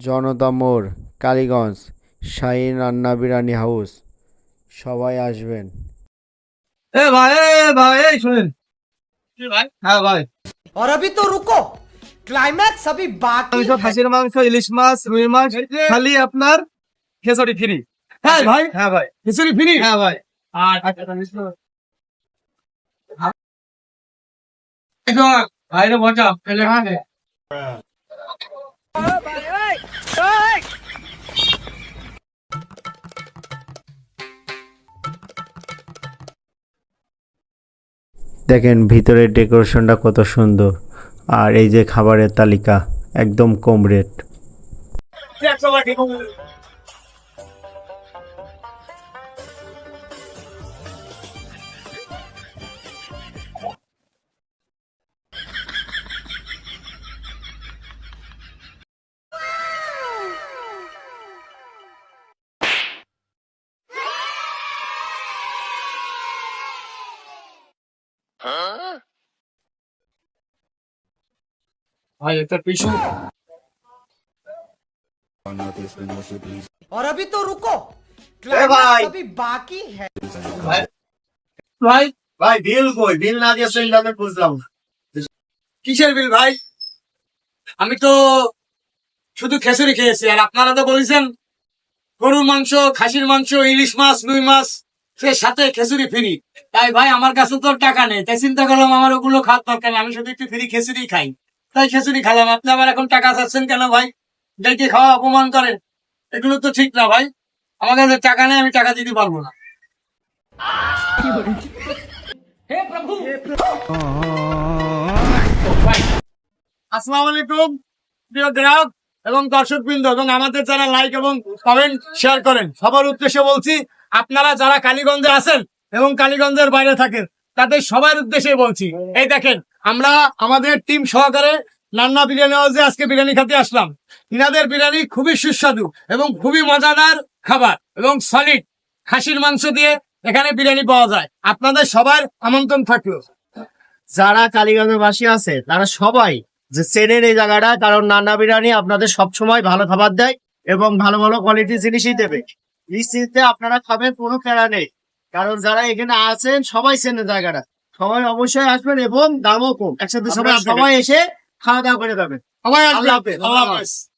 জনতা মোড় কালীগঞ্জ শাহিন রান্না বিরিয়ানি হাউস সবাই আসবেন এ ভাই এ ভাই এই শুনেন ভাই হ্যাঁ ভাই और अभी तो रुको क्लाइमैक्स अभी बाकी মাংস খাসির মাংস ইলিশ মাছ রুই মাছ খালি আপনার খেসরি ফ্রি হ্যাঁ ভাই হ্যাঁ ভাই খেসরি ফ্রি হ্যাঁ ভাই আর ভাইরে মজা ফেলে খানে দেখেন ভিতরের ডেকোরেশনটা কত সুন্দর। আর এই যে খাবারের তালিকা একদম কম রেট। ভাই একটা টিস্যু और अभी तो रुको भाई। क्लाइमैक्स अभी बाकी है ভাই ভাই বিল কই বিল না দিয়ে সেই আমি বুঝলাম না। কিসের বিল ভাই আমি তো শুধু খেসুরি খেয়েছি আর আপনারা তো বলেছেন গরুর মাংস খাসির মাংস ইলিশ মাছ রুই মাছ সে সাথে খেসুরি ফ্রি। তাই ভাই, আমার কাছে তো টাকা নেই। তাই চিন্তা করলাম আমার ওগুলো খাওয়ার দরকার নেই। আমি শুধু একটু ফ্রি খেসুরি খাই। তাই খেসুরি খেলাম আপনি আমার এখন টাকা চাচ্ছেন কেন ভাই? খাওয়া অপমান করেন। এগুলো তো ঠিক না ভাই। আমার কাছে টাকা নেই, আমি টাকা দিতে পারব না। আলাইকুম, প্রিয় এবং দর্শক বৃন্দ এবং আমাদের যারা লাইক এবং কমেন্ট শেয়ার করেন, সবার উদ্দেশ্যে বলছি আপনারা যারা কালীগঞ্জে আছেন এবং কালীগঞ্জের বাইরে থাকেন, তাদের সবার উদ্দেশ্যে বলছি, এই দেখেন, আমরা আমাদের টিম সহকারে নান্না বিরিয়ানি হাউসে আজকে বিরিয়ানি খেতে আসলাম। ইনাদের বিরিয়ানি খুবই সুস্বাদু এবং খুবই মজাদার খাবার এবং সলিড খাসির মাংস দিয়ে এখানে বিরিয়ানি পাওয়া যায়। আপনাদের সবার আমন্ত্রণ থাকল। যারা কালীগঞ্জের বাসী আছে, তারা সবাই যে চেনেন এই জায়গাটা, কারণ নান্না বিরিয়ানি আপনাদের সবসময় ভালো খাবার দেয় এবং ভালো ভালো কোয়ালিটির জিনিসই দেবে। নিশ্চিন্তে আপনারা খাবেন কোনো খেলা নেই। কারণ যারা এখানে আছেন সবাই চেনে জায়গাটা। সবাই অবশ্যই আসবেন এবং দামও কম। একসাথে সবাই সবাই এসে খাওয়া দাওয়া করে যাবেন। সবাই আসবেন। আল্লাহ আল্লাহ হাফেজ।